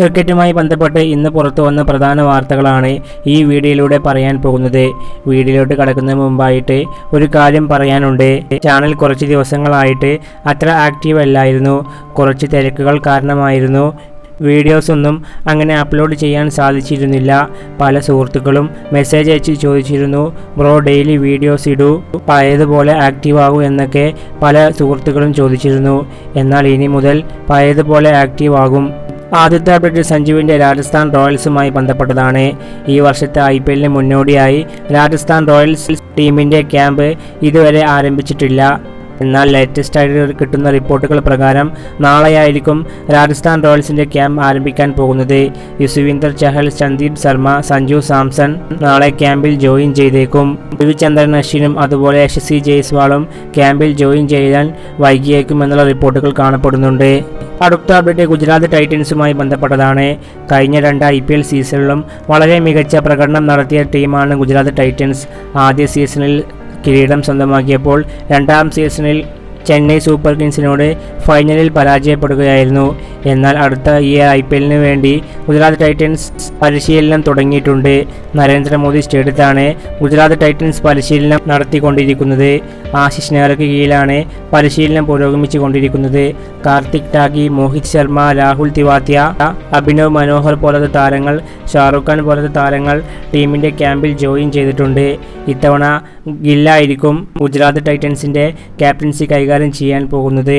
ക്രിക്കറ്റുമായി ബന്ധപ്പെട്ട് ഇന്ന് പുറത്തു വന്ന പ്രധാന വാർത്തകളാണ് ഈ വീഡിയോയിലൂടെ പറയാൻ പോകുന്നത്. വീഡിയോയിലോട്ട് കടക്കുന്നതിന് മുമ്പായിട്ട് ഒരു കാര്യം പറയാനുണ്ട്. ചാനൽ കുറച്ച് ദിവസങ്ങളായിട്ട് അത്ര ആക്റ്റീവ് അല്ലായിരുന്നു. കുറച്ച് തിരക്കുകൾ കാരണമായിരുന്നു. വീഡിയോസ് ഒന്നും അങ്ങനെ അപ്ലോഡ് ചെയ്യാൻ സാധിച്ചിരുന്നില്ല. പല സുഹൃത്തുക്കളും മെസ്സേജ് അയച്ച് ചോദിച്ചിരുന്നു ബ്രോ ഡെയിലി വീഡിയോസ് ഇടൂ. പഴയതുപോലെ ആക്റ്റീവ് ആകൂ എന്നൊക്കെ പല സുഹൃത്തുക്കളും ചോദിച്ചിരുന്നു. എന്നാൽ ഇനി മുതൽ പഴയതുപോലെ ആക്റ്റീവ് ആകും. ആദ്യത്തെ അപ്ഡേറ്റ് സഞ്ജുവിന്റെ രാജസ്ഥാൻ റോയൽസുമായി ബന്ധപ്പെട്ടതാണ്. ഈ വർഷത്തെ ഐ പി എല്ലിന് മുന്നോടിയായി രാജസ്ഥാൻ റോയൽസ് ടീമിന്റെ ക്യാമ്പ് ഇതുവരെ ആരംഭിച്ചിട്ടില്ല. എന്നാൽ ലേറ്റസ്റ്റ് ആയിട്ട് കിട്ടുന്ന റിപ്പോർട്ടുകൾ പ്രകാരം നാളെയായിരിക്കും രാജസ്ഥാൻ റോയൽസിന്റെ ക്യാമ്പ് ആരംഭിക്കാൻ പോകുന്നത്. യുസുവിന്ദർ ചഹൽ സന്ദീപ് ശർമ്മ സഞ്ജു സാംസൺ നാളെ ക്യാമ്പിൽ ജോയിൻ ചെയ്തേക്കും. രവിചന്ദ്രൻ അശ്വിനും അതുപോലെ യശസ്വി ജയ്സ്വാളും ക്യാമ്പിൽ ജോയിൻ ചെയ്യാൻ വൈകിയേക്കുമെന്നുള്ള റിപ്പോർട്ടുകൾ കാണപ്പെടുന്നുണ്ട്. അടുത്ത അപ്ഡേറ്റ് ഗുജറാത്ത് ടൈറ്റൻസുമായി ബന്ധപ്പെട്ടതാണ്. കഴിഞ്ഞ രണ്ട് ഐ പി എൽ സീസണിലും വളരെ മികച്ച പ്രകടനം നടത്തിയ ടീമാണ് ഗുജറാത്ത് ടൈറ്റൻസ്. ആദ്യ സീസണിൽ കിരീടം സ്വന്തമാക്കിയപ്പോൾ രണ്ടാം സീസണിൽ ചെന്നൈ സൂപ്പർ കിങ്സിനോട് ഫൈനലിൽ പരാജയപ്പെടുകയായിരുന്നു. എന്നാൽ അടുത്ത ഈ ഐ പി എല്ലിന് വേണ്ടി ഗുജറാത്ത് ടൈറ്റൻസ് പരിശീലനം തുടങ്ങിയിട്ടുണ്ട്. നരേന്ദ്രമോദി സ്റ്റേഡിയത്താണ് ഗുജറാത്ത് ടൈറ്റൻസ് പരിശീലനം നടത്തിക്കൊണ്ടിരിക്കുന്നത്. ആശിഷ് നെഹ്റയ്ക്ക് കീഴിലാണ് പരിശീലനം പുരോഗമിച്ചു കൊണ്ടിരിക്കുന്നത് കാർത്തിക് ടാഗി മോഹിത് ശർമ്മ രാഹുൽ തിവാത്യ അഭിനവ് മനോഹർ പോലത്തെ താരങ്ങൾ ഷാറുഖ് ഖാൻ പോലത്തെ താരങ്ങൾ ടീമിന്റെ ക്യാമ്പിൽ ജോയിൻ ചെയ്തിട്ടുണ്ട്. ഇത്തവണ ഗില്ലായിരിക്കും ഗുജറാത്ത് ടൈറ്റൻസിന്റെ ക്യാപ്റ്റൻസി കൈകാര്യം ചെയ്യാൻ പോകുന്നത്.